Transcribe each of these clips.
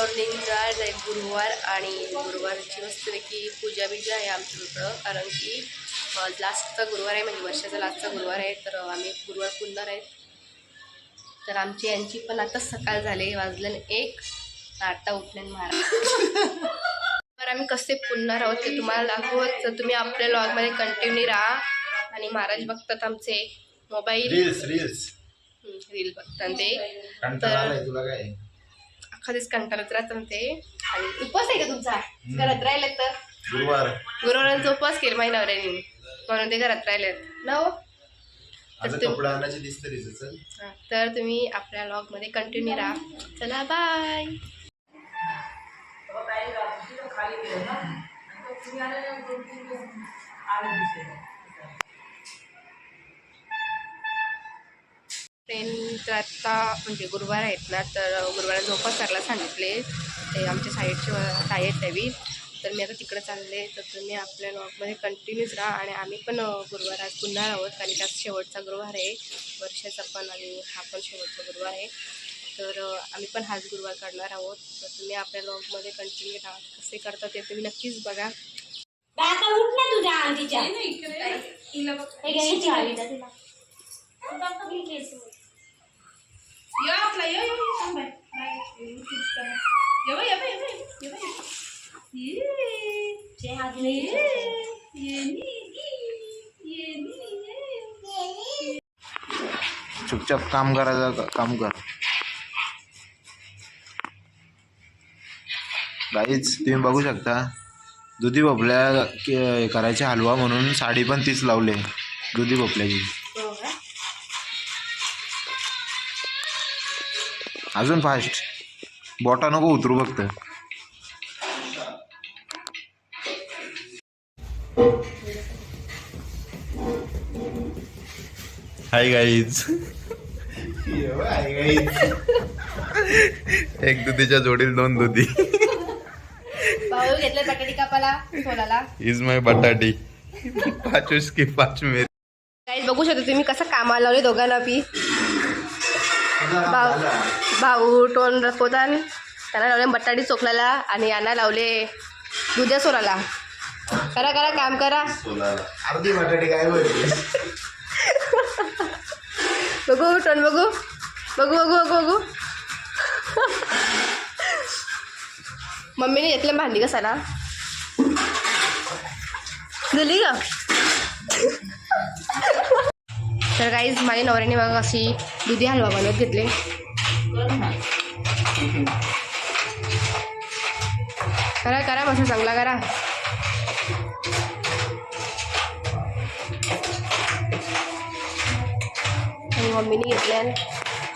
Morning आज आहे गुरुवार आणि गुरुवारची मस्तपैकी पूजा बिजा आहे आमच्या इकडं कारण की लास्टचा गुरुवार आहे म्हणजे वर्षाचा लास्टचा गुरुवार आहे तर आम्ही गुरुवार पुंजणार आहेत. तर आमची यांची पण आता सकाळ झाले वाजलं एक. आता उठले महाराज तर आम्ही कसे पुनणार आहोत ते तुम्हाला दाखवत. तर तुम्ही आपल्या लॉगमध्ये कंटिन्यू राहा. आणि महाराज बघतात आमचे मोबाईल रील्स रील्स रील बघतात ते. कंटाळा दिवस कंटाळत राहतात ते आणि उपवास आहे का तुमचा? घरात राहिले तर? गुरुवार. गुरुवारांचा उपवास केला माझ्या नवऱ्याने म्हणून ते घरात राहिलेत. ना हो? आता तुम- कपडा आणायचे दिसतं रील्स चल. हा, तर तुम्ही आपल्या लॉगमध्ये कंटिन्यू राहा. चला बाय ट्रेन तर आत्ता म्हणजे गुरुवार आहेत ना तर गुरुवाराचा उपवास करायला सांगितले. ते आमच्या साईडचे ताई आहेत त्यावी तर मी आता तिकडे चालले तर तुम्ही आपल्या लॉगमध्ये कंटिन्यूच राहा आणि आम्ही पण गुरुवार आज पुन्हा आहोत कारण की आज शेवटचा गुरुवार आहे. वर्षाचा पण आणि हा पण शेवटचा गुरुवार आहे. तर आम्ही पण हाच गुरुवार काढणार आहोत. तर तुम्ही आपल्या लॉगमध्ये कंटिन्यू राहा. कसे करता ते तुम्ही नक्कीच बघा. जे हात. चुपचाप काम करायचं काम कर. काहीच तुम्ही बघू शकता दुधी भोपळ्या के- करायचे हलवा म्हणून साडी पण तीच लावले दुधी भोपळ्याची. अजून फास्ट बोटा नको उतरू फक्त. हाय गाईज एक दुधीच्या जोडील दोन दुधी. भाऊ घेतलं बटाटी कापाला सोलाला. इज माय बटाटी. पाच उसकी पाच मेरी बघू शकता तुम्ही कसं कामाला लावले दोघांना पी भाऊ टोन रखवतान त्याला लावले बटाटी चोखलाला आणि यांना लावले दुध्या सोलाला करा करा काम करा. अर्धी बटाटी काय बघू टोन बघू. बघू बघू बघू बघू. मम्मीने घेतलं भांडी कसाला झाली का तर काहीच माझ्या नवऱ्याने बघा अशी दुधी हलवा बनवत घेतले. करा करा मस्त चांगला करा. आणि मम्मीने घेतल्या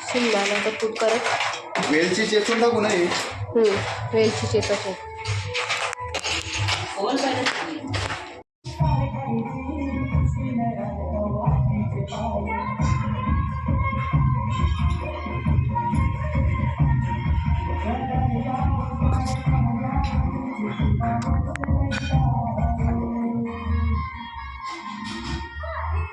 शिमल्यानंतर तूप करत वेलची चेचून टाकू नये हम्म, वेलची चेचाचे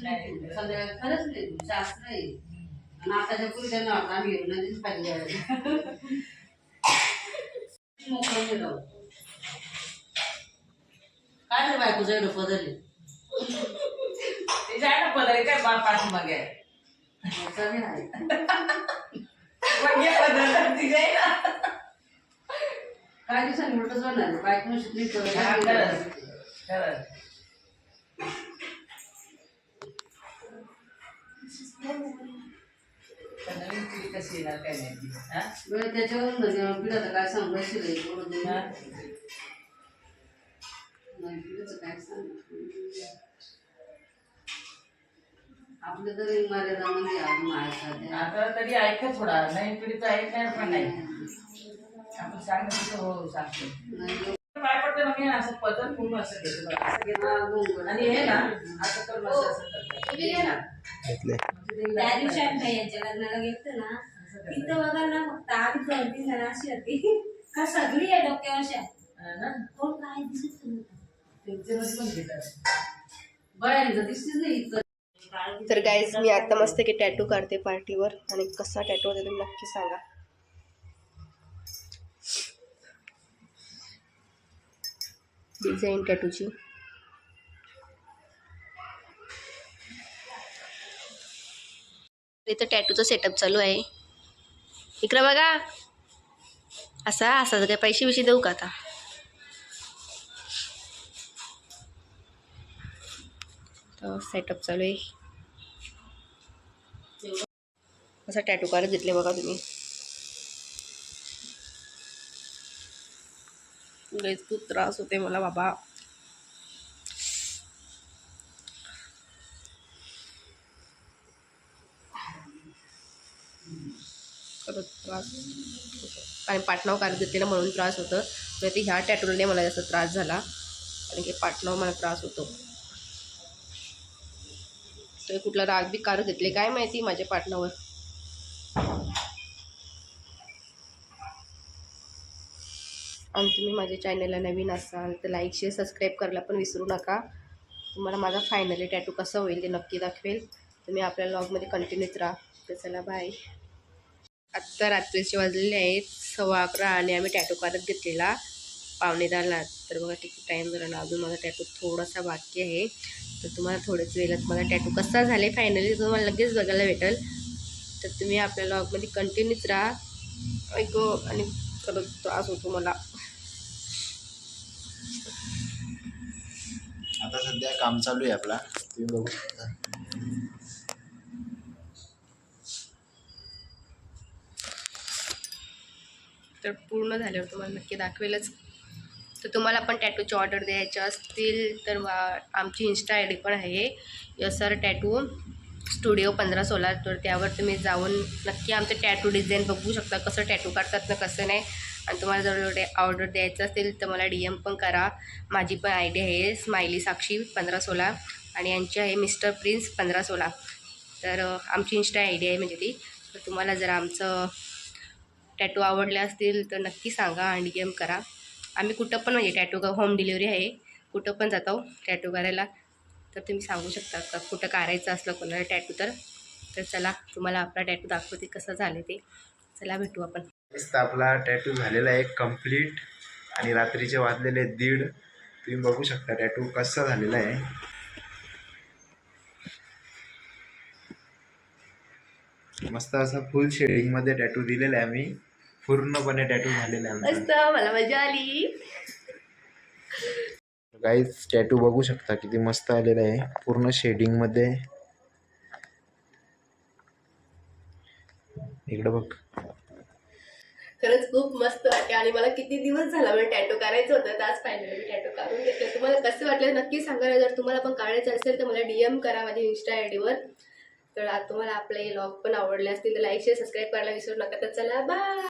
खरंच नाही शास्त्र आहे आणि आताच्या पुढे त्यांना वाटतं आम्ही नदीच पाहिजे मोकळं काय रे बायको जायला बदलले ते जाय ना पदरे काय बा पाठीमागे आहे. मग काय दिवसांनी उलटच होणार बायको शिकली खरंच. खरंच. तर नवीन पिढी कशी येणार काय माहिती हा? त्याच्यावरून पिढ्याचं काय सांगू शिलाई हा? नाही पिढ्याचं काय सांग आपल्या तरी अजून आहे सध्या आता तरी ऐका थोडा नवीन पिढीचं ऐकणार पण नाही आपण सांगितलं की हो सांगतो नाही, पडते मग हे असं पूर्ण असं. हा. आणि हे ना असं करून असं असं करतात. तुम्ही घ्या ना घेतले त्या दिवशी आम्ही लग्नाला गेलतो ना तिथं बघा ना फक्त आम्ही दोन तीन जण अशी होती का सगळी आहे डोक्यावर अशा हा ना? कोण काय दिसत नव्हतं. त्यांच्यामध्ये पण घेतात. बायांचं दिसतीच नाही इतकं. तर गाईज मी आता मस्त की टॅटू काढते पार्टीवर आणि कसा टॅटू होता तुम्ही नक्की सांगा डिझाईन टॅटूची. इथं टॅटूचं सेटअप चालू आहे. इकडं बघा. असा असा काय पैसे बिशे देऊ का आता? सेटअप चालू आहे. असा टॅटू काढत घेतले बघा तुम्ही. लयच खूप त्रास होते मला बाबा. खरंच त्रास होतो आणि पाटणाव काढत घेतले ना म्हणून त्रास होतं. म्हणजे ते ह्या टॅटूने मला जास्त त्रास झाला. कारण की पाटणाव मला त्रास होतो. तर कुठला राग बी काढत घेतले काय माहिती माझ्या पाटणावर? आणि तुम्ही माझ्या चॅनलला नवीन असाल तर लाईक शेअर सबस्क्राईब करायला पण विसरू नका. तुम्हाला माझा फायनली टॅटू कसं होईल ते नक्की दाखवेल. तुम्ही आपल्या लॉगमध्ये कंटिन्यूच राहा. तर चला बाय आत्ता रात्रीचे वाजलेले आहेत. सव्वा अकरा आणि आम्ही टॅटू काढत घेतलेला पावणे दहाला. तर बघा किती टाईम झाला ना. अजून माझा टॅटू थोडासा बाकी आहे. तर तुम्हाला थोड्याच वेळात माझा टॅटू कसा झाले फायनली तुम्हाला लगेच बघायला भेटेल. तर तुम्ही आपल्या लॉगमध्ये कंटिन्यूच राहा. ऐको आणि खरंच त्रास होतो मला. काम चालू आहे आपला. तुम्ही बघू शकता. तर पूर्ण झाल्यावर तुम्हाला नक्की दाखवेलच. तर तुम्हाला पण टॅटूची ऑर्डर द्यायच्या असतील तर वा- आमची इन्स्टा आय डी पण आहे. यस टॅटू स्टुडिओ पंधरा सोळा तर त्यावर तुम्ही जाऊन नक्की आमचं टॅटू डिझाईन बघू शकता कसं टॅटू काढतात ना कसं नाही. आणि तुम्हाला जर ऑर्डर द्यायचं असेल तर मला डी एम पण करा. माझी पण आय डी आहे स्माइली साक्षी पंधरा सोळा आणि यांची आहे मिस्टर प्रिन्स पंधरा सोळा. तर आमची इन्स्टा आय डी आहे म्हणजे ती. तर तुम्हाला जर आमचं टॅटू आवडले असतील तर नक्की सांगा आणि डी एम करा. आम्ही कुठं पण म्हणजे टॅटू होम डिलिव्हरी आहे. कुठं पण जातो टॅटू करायला. तर तुम्ही सांगू शकता का कुठं काढायचं असलं कोणाला टॅटू तर? तर चला तुम्हाला आपला टॅटू दाखवते कसं झालं ते. चला भेटू आपण. मस्त आपला टॅटू झालेला आहे कंप्लीट आणि रात्रीचे वाजलेले दीड. तुम्ही बघू शकता टॅटू कसा झालेला आहे. मस्त असा फुल शेडिंगमध्ये टॅटू दिलेला आहे आम्ही. पूर्णपणे टॅटू झालेला आहे मस्त मला मजा आली. गाईज टॅटू बघू शकता किती मस्त आलेला आहे. पूर्ण शेडिंगमध्ये इकडं बघ. खरंच खूप मस्त वाटते आणि मला किती दिवस झाला मला टॅटो करायचं होतं तर आज फायनली टॅटो काढून घेतलं. तुम्हाला कसं वाटलं नक्की सांगा जर तुम्हाला पण काढायचं असेल तर मला डी एम करा माझ्या इन्स्टा आय डीवर तर तुम्हाला आपले लॉग पण आवडले असतील तर लाईक शेअर सबस्क्राईब करायला विसरू नका. तर चला बाय